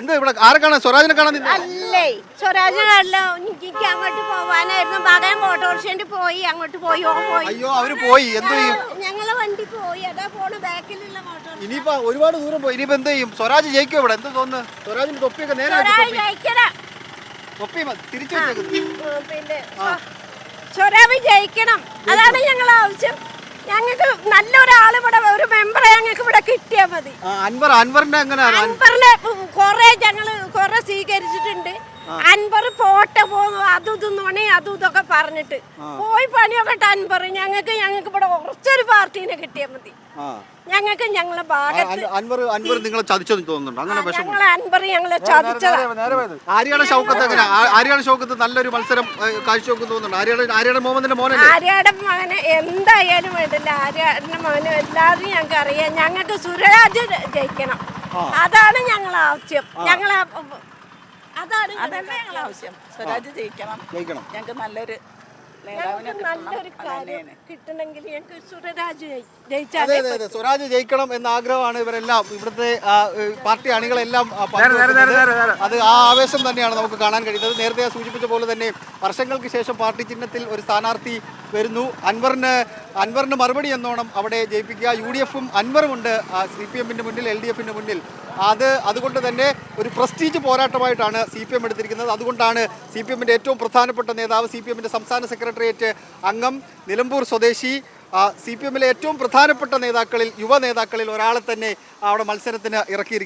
എന്ത് ഇവിടെ ആരെ കാണാൻ? സ്വരാജിനെ കാണാൻ നിന്നെ? അല്ലേ? സ്വരാജനല്ലോ എനിക്ക് അങ്ങോട്ട് പോവാനായിരുന്നു. മകൻ ഓട്ടോറിക്ഷയിൽ പോയി. അങ്ങോട്ട് പോയി ഓൻ പോയി. അയ്യോ അവർ പോയി. എന്ത് ചെയ്യും? ഞങ്ങളെ വണ്ടി പോയി. അതാ പോണ ബാക്കിലുള്ള മോട്ടോർ ഇനിയിപ്പോ ഒരുപാട് ദൂരം പോയി. ഇനിയിപ്പോ എന്ത് ചെയ്യും? സ്വരാജ് ജയിക്കും ഇവിടെ? എന്ത് തോന്നുന്നു? സ്വരാജിന് തൊപ്പിയൊക്കെ നേരെ വെച്ച് സ്വരാജ് തൊപ്പി. ജയിക്കണം തൊപ്പി മ- തിരിച്ചു വെച്ചേക്കുന്നു ഉം, പിന്നെ സ്വരാജ് ജയിക്കണം. അതാണ് ഞങ്ങളെ ആവശ്യം. ഞങ്ങൾക്ക് നല്ലൊരാൾ ഇവിടെ ഒരു മെമ്പറെ ഞങ്ങൾക്ക് ഇവിടെ കിട്ടിയാൽ മതി. ആ, അൻവർ അൻവറിന്റെ എങ്ങനെ അൻപറിനെ കൊറേ ഞങ്ങൾ കൊറേ സ്വീകരിച്ചിട്ടുണ്ട്. അൻപർ പോട്ട പോകുന്നു അതും ഇതും നുണേ അതും ഇതൊക്കെ പറഞ്ഞിട്ട്. പോയി പണിയൊക്കെ അൻപർ ഞങ്ങൾക്ക് ഞങ്ങൾക്ക് ഇവിടെ കുറച്ചൊരു പാർട്ടീനെ കിട്ടിയാൽ മതി. ഞങ്ങൾക്ക് ഞങ്ങളെ ഭാഗത്ത് അൻവർ അൻവർ നിങ്ങളെ ചതിച്ചെന്ന് തോന്നുന്നുണ്ട്. അങ്ങനെ ഞങ്ങളെ അൻപർ ഞങ്ങളെ ചതിച്ചതാ. ആര്യാടെ ഷൗക്കത്ത് എങ്ങനെ ഷൗക്കത്ത് നല്ലൊരു മത്സരം തോന്നുന്നുണ്ട്. ആര്യാടെ ആര്യാടെ മുഹമ്മദിന്റെ മോനെ മകനെ എന്തായാലും വേണ്ടില്ല. ആര്യാടെ മകനെ എല്ലാവരും ഞങ്ങൾക്ക് അറിയാം ഞങ്ങൾക്ക് സുരരാജ് ജയിക്കണം. അതാണ് ഞങ്ങളെ ആവശ്യം. ഞങ്ങളെ അതാണ് അതന്നെ ഞങ്ങളെ ആവശ്യം. സ്വരാജ് ജയിക്കണം. ജയിക്കണം. ഞങ്ങൾക്ക് നല്ലൊരു സ്വരാജ് ജയിക്കണം എന്ന ആഗ്രഹമാണ് ഇവരെല്ലാം. ഇവിടുത്തെ പാർട്ടി അണികളെല്ലാം അത് ആ ആവേശം തന്നെയാണ് നമുക്ക് കാണാൻ കഴിയുന്നത്. നേരത്തെ സൂചിപ്പിച്ച പോലെ തന്നെ വർഷങ്ങൾക്ക് ശേഷം പാർട്ടി ചിഹ്നത്തിൽ ഒരു സ്ഥാനാർത്ഥി വരുന്നു. അൻവറിന് അൻവറിന് മറുപടി എന്നോണം അവിടെ ജയിപ്പിക്കുക. യു ഡി എഫും അൻവറുമുണ്ട് സി പി എമ്മിന്റെ മുന്നിൽ എൽ ഡി എഫിന്റെ മുന്നിൽ. അത് അതുകൊണ്ട് തന്നെ ഒരു പ്രസ്റ്റീജ് പോരാട്ടമായിട്ടാണ് സി പി എം എടുത്തിരിക്കുന്നത്. അതുകൊണ്ടാണ് സി പി എമ്മിന്റെ ഏറ്റവും പ്രധാനപ്പെട്ട നേതാവ് സി പി എമ്മിന്റെ സംസ്ഥാന സെക്രട്ടേറിയറ്റ് അംഗം നിലമ്പൂർ സ്വദേശി. സി പി എമ്മിലെ ഏറ്റവും പ്രധാനപ്പെട്ട നേതാക്കളിൽ യുവ നേതാക്കളിൽ ഒരാളെ തന്നെ അവിടെ മത്സരത്തിന് ഇറക്കിയിരിക്കുന്നത്